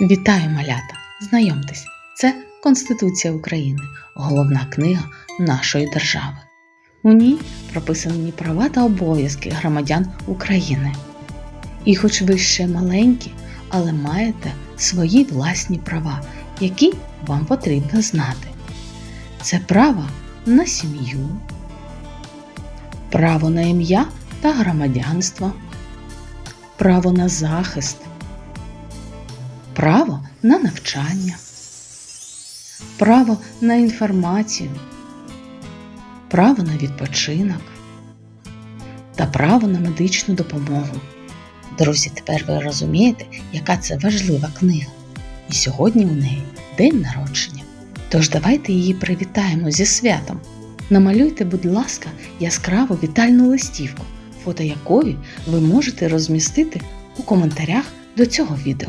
Вітаю, малята! Знайомтесь, це Конституція України, головна книга нашої держави. У ній прописані права та обов'язки громадян України. І хоч ви ще маленькі, але маєте свої власні права, які вам потрібно знати. Це право на сім'ю, право на ім'я та громадянство, право на захист, право на навчання, право на інформацію, право на відпочинок та право на медичну допомогу. Друзі, тепер ви розумієте, яка це важлива книга. І сьогодні у неї день народження. Тож давайте її привітаємо зі святом. Намалюйте, будь ласка, яскраву вітальну листівку, фото якої ви можете розмістити у коментарях до цього відео.